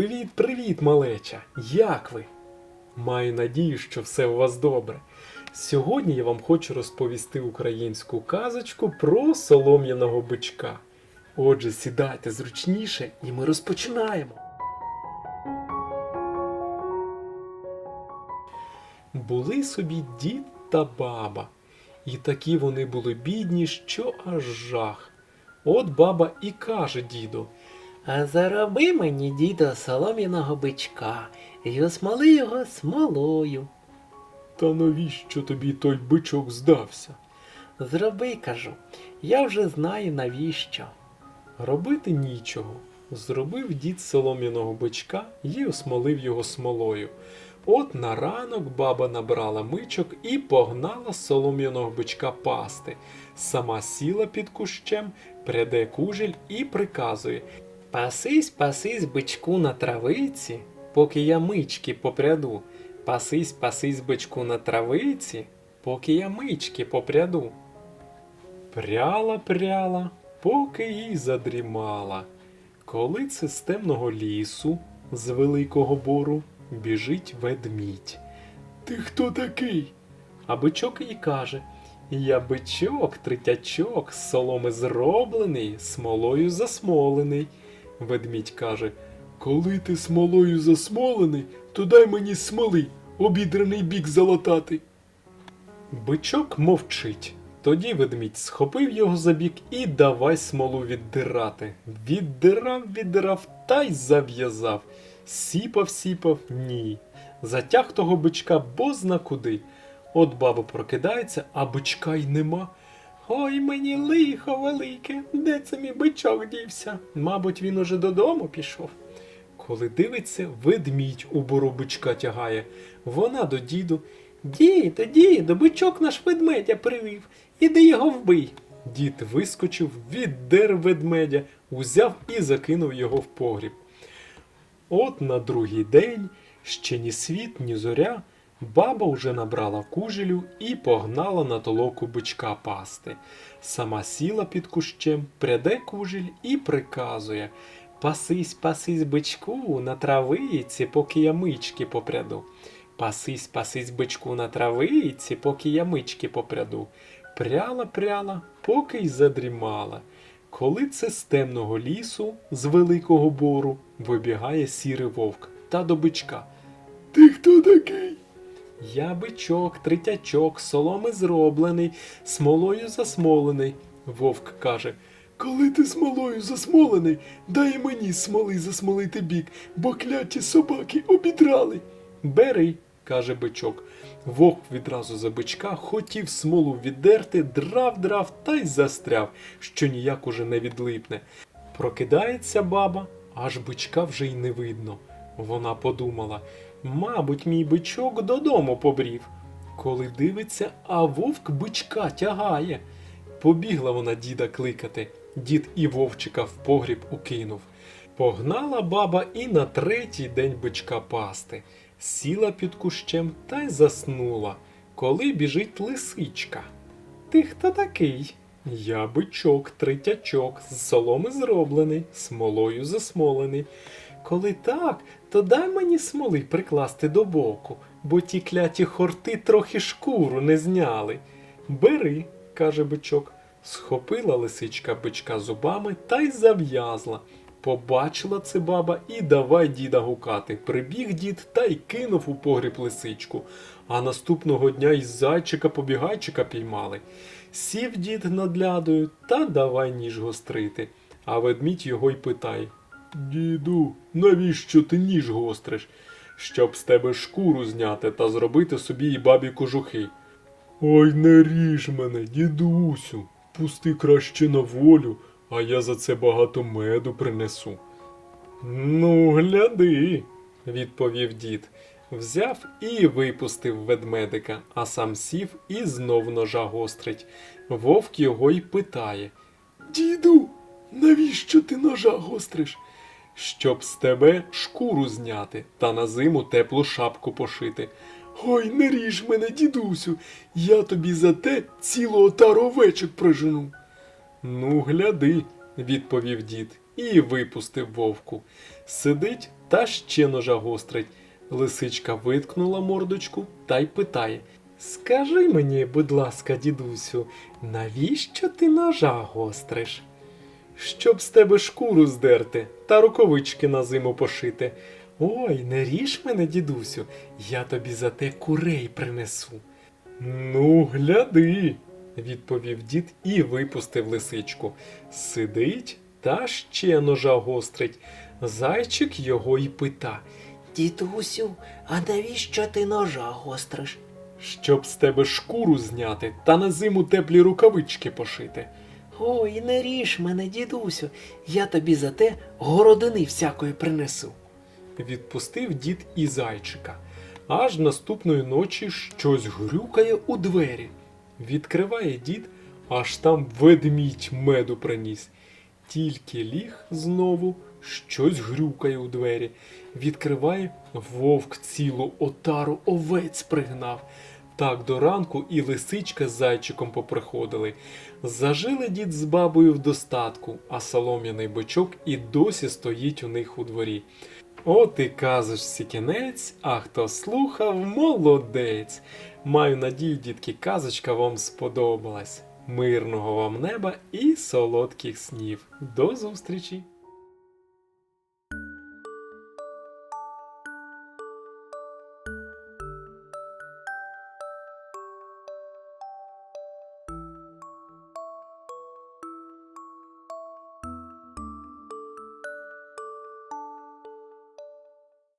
Привіт, привіт, малеча! Як ви? Маю надію, що все у вас добре. Сьогодні я вам хочу розповісти українську казочку про солом'яного бичка. Отже, сідайте зручніше і ми розпочинаємо. Були собі дід та баба, і такі вони були бідні, що аж жах. От баба і каже діду. А зароби мені, дідо, солом'яного бичка, і осмоли його смолою. Та навіщо тобі той бичок здався? Зроби, кажу, я вже знаю навіщо. Робити нічого. Зробив дід солом'яного бичка і осмолив його смолою. От на ранок баба набрала мичок і погнала солом'яного бичка пасти. Сама сіла під кущем, пряде кужель і приказує Пасись, пасись, бичку на травиці, поки я мички попряду. Пасись, пасись, бичку на травиці, поки я мички попряду. Пряла, пряла, поки їй задрімала. Коли це з темного лісу, з великого бору, біжить ведмідь. Ти хто такий? А бичок і каже Я бичок, третячок, з соломи зроблений, смолою засмолений. Ведмідь каже Коли ти смолою засмолений, то дай мені смоли, обідраний бік залатати. Бичок мовчить. Тоді ведмідь схопив його за бік і давай смолу віддирати. Віддирав, віддирав та й зав'язав. Сіпав, сіпав, ні. Затяг того бичка бозна куди. От баба прокидається, а бичка й нема. Ой, мені лихо велике, де це мій бичок дівся? Мабуть, він уже додому пішов. Коли дивиться, ведмідь у бору бичка тягає. Вона до діду. Діду, діду, бичок наш ведмедя привів. Іди його вбий. Дід вискочив, віддер ведмедя, узяв і закинув його в погріб. От на другий день, ще ні світ, ні зоря, баба вже набрала кужелю і погнала на толоку бичка пасти. Сама сіла під кущем, пряде кужель і приказує Пасись, пасись, бичку, на травиці, поки я мички попряду. Пасись, пасись, бичку, на травиці, поки я мички попряду. Пряла, пряла, поки й задрімала. Коли це з темного лісу, з великого бору, вибігає сірий вовк та до бичка. Ти хто такий? Я бичок, третячок, соломи зроблений, смолою засмолений. Вовк каже. Коли ти смолою засмолений, дай мені смоли засмолити бік, бо кляті собаки обідрали. Бери, каже бичок. Вовк відразу за бичка хотів смолу віддерти, драв драв та й застряв, що ніяк уже не відлипне. Прокидається баба, аж бичка вже й не видно. Вона подумала, мабуть, мій бичок додому побрів. Коли дивиться, а вовк бичка тягає. Побігла вона діда кликати. Дід і вовчика в погріб укинув. Погнала баба і на третій день бичка пасти. Сіла під кущем та й заснула, коли біжить лисичка. Ти хто такий? Я бичок, третячок, з соломи зроблений, смолою засмолений. Коли так, то дай мені смоли прикласти до боку, бо ті кляті хорти трохи шкуру не зняли. Бери, каже бичок. Схопила лисичка бичка зубами та й зав'язла. Побачила це баба і давай діда гукати. Прибіг дід та й кинув у погріб лисичку. А наступного дня й зайчика побігайчика піймали. Сів дід над лядою та давай ніж гострити. А ведмідь його й питає: Діду, навіщо ти ніж гостриш? Щоб з тебе шкуру зняти та зробити собі і бабі кожухи. Ой, не ріж мене, дідусю, пусти краще на волю, а я за це багато меду принесу. Ну, гляди, відповів дід. Взяв і випустив ведмедика, а сам сів і знов ножа гострить. Вовк його й питає Діду, навіщо ти ножа гостриш? Щоб з тебе шкуру зняти та на зиму теплу шапку пошити. Ой, не ріж мене, дідусю, я тобі за те цілу отару овечок прожену. Ну, гляди, відповів дід і випустив вовку. Сидить та ще ножа гострить. Лисичка виткнула мордочку та й питає: Скажи мені, будь ласка, дідусю, навіщо ти ножа гостриш? Щоб з тебе шкуру здерти та рукавички на зиму пошити. Ой, не ріж мене, дідусю, я тобі за те курей принесу. Ну, гляди, відповів дід і випустив лисичку. Сидить та ще ножа гострить. Зайчик його й пита. Дідусю, а навіщо ти ножа гостриш? Щоб з тебе шкуру зняти та на зиму теплі рукавички пошити. Ой, не ріж мене, дідусю, я тобі за те городини всякої принесу. Відпустив дід і зайчика. Аж наступної ночі щось грюкає у двері. Відкриває дід, аж там ведмідь меду приніс. Тільки ліг знову, щось грюкає у двері. Відкриває вовк цілу отару овець пригнав. Так до ранку і лисичка з зайчиком поприходили. Зажили дід з бабою в достатку, а солом'яний бичок і досі стоїть у них у дворі. От і казочці кінець, а хто слухав, молодець. Маю надію, дітки, казочка вам сподобалась. Мирного вам неба і солодких снів. До зустрічі!